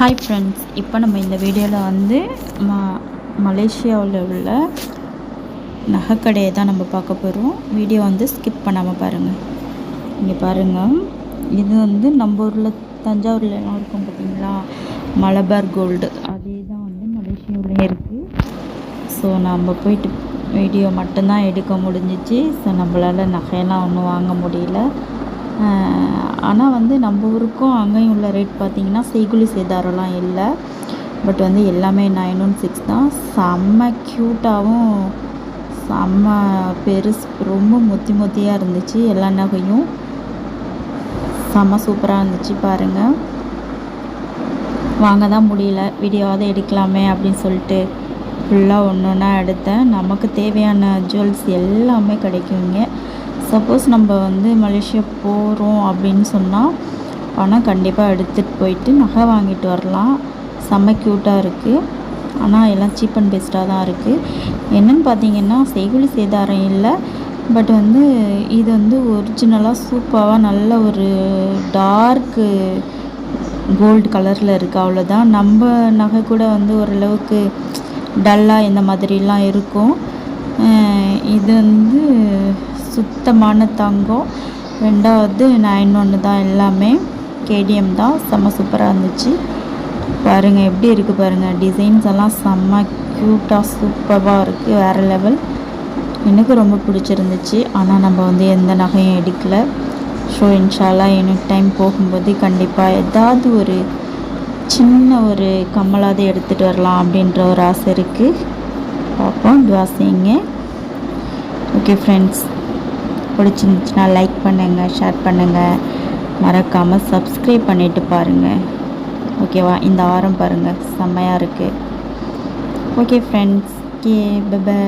Hi friends இப்போ நம்ம இந்த வீடியோவில் வந்து ம மலேசியாவில் உள்ள நகைக்கடையை தான் நம்ம பார்க்க போகிறோம் வீடியோ வந்து ஸ்கிப் பண்ணாமல் பாருங்கள் இங்கே பாருங்கள் இது வந்து நம்ம ஊரில் தஞ்சாவூர்ல இருக்கும் பார்த்தீங்களா மலபார் கோல்டு. அதே தான் வந்து மலேசியாவிலையும் இருக்குது ஸோ நம்ம போயிட்டு வீடியோ மட்டும்தான் எடுக்க முடிஞ்சிச்சு. ஸோ நம்மளால் நகையெல்லாம் ஒன்றும் வாங்க முடியல. ஆனால் வந்து நம்ம ஊருக்கும் அங்கேயும் உள்ள ரேட் பார்த்திங்கன்னா செய்குலி சேதாரம்லாம் இல்லை. பட் வந்து எல்லாமே நைன் ஒன் சிக்ஸ் தான். செம்ம க்யூட்டாகவும் செம்ம பெருசு ரொம்ப மொத்தி மொத்தியாக இருந்துச்சு எல்லா நகையும். செம்ம சூப்பராக இருந்துச்சு பாருங்கள் வாங்க தான் முடியல. வீடியோவாவது எடுக்கலாமே அப்படின்னு சொல்லிட்டு ஃபுல்லாக ஒன்று ஒன்றா எடுத்தேன். நமக்கு தேவையான ஜுவல்ஸ் எல்லாமே கிடைக்குங்க சப்போஸ் நம்ம வந்து மலேசியா போகிறோம் அப்படின்னு சொன்னால் பணம் கண்டிப்பாக எடுத்துகிட்டு போயிட்டு நகை வாங்கிட்டு வரலாம். செம்ம க்யூட்டாக இருக்குது ஆனால் எல்லாம் சீப் அண்ட் பெஸ்ட்டாக தான் இருக்குது என்னென்னு பார்த்தீங்கன்னா செய்குலி சேதாரம் இல்லை. பட் வந்து இது வந்து ஒரிஜினலாக சூப்பராக நல்ல ஒரு டார்க்கு கோல்டு கலரில் இருக்குது அவ்வளோதான் நம்ம நகை கூட வந்து ஓரளவுக்கு டல்லாக இந்த மாதிரிலாம் இருக்கும். இது வந்து சுத்தமான தங்கம். ரெண்டாவது நைன் ஒன்று தான் எல்லாமே. கேடிஎம் தான். செம்ம சூப்பராக இருந்துச்சு. பாருங்கள் எப்படி இருக்குது பாருங்கள் டிசைன்ஸ் எல்லாம் செம்ம க்யூட்டாக சூப்பராக இருக்குது வேறு லெவல் எனக்கு ரொம்ப பிடிச்சிருந்துச்சு. ஆனால் நம்ம வந்து எந்த நகையும் எடுக்கலை. ஸோ இன்ஷாலாக எனக்கு டைம் போகும்போது கண்டிப்பாக ஏதாவது ஒரு சின்ன ஒரு கம்மலாவது எடுத்துகிட்டு வரலாம் அப்படின்ற ஒரு ஆசை இருக்குது பார்ப்போம் துவா செய்யுங்க ஓகே ஃப்ரெண்ட்ஸ் பிடிச்சிருந்துச்சுன்னா லைக் பண்ணுங்கள் ஷேர் பண்ணுங்கள் மறக்காமல் சப்ஸ்கிரைப் பண்ணிவிட்டு பாருங்கள் ஓகேவா இந்த ஆரம் பாருங்கள் செம்மையாக இருக்குது ஓகே ஃப்ரெண்ட்ஸ் ஓகே பை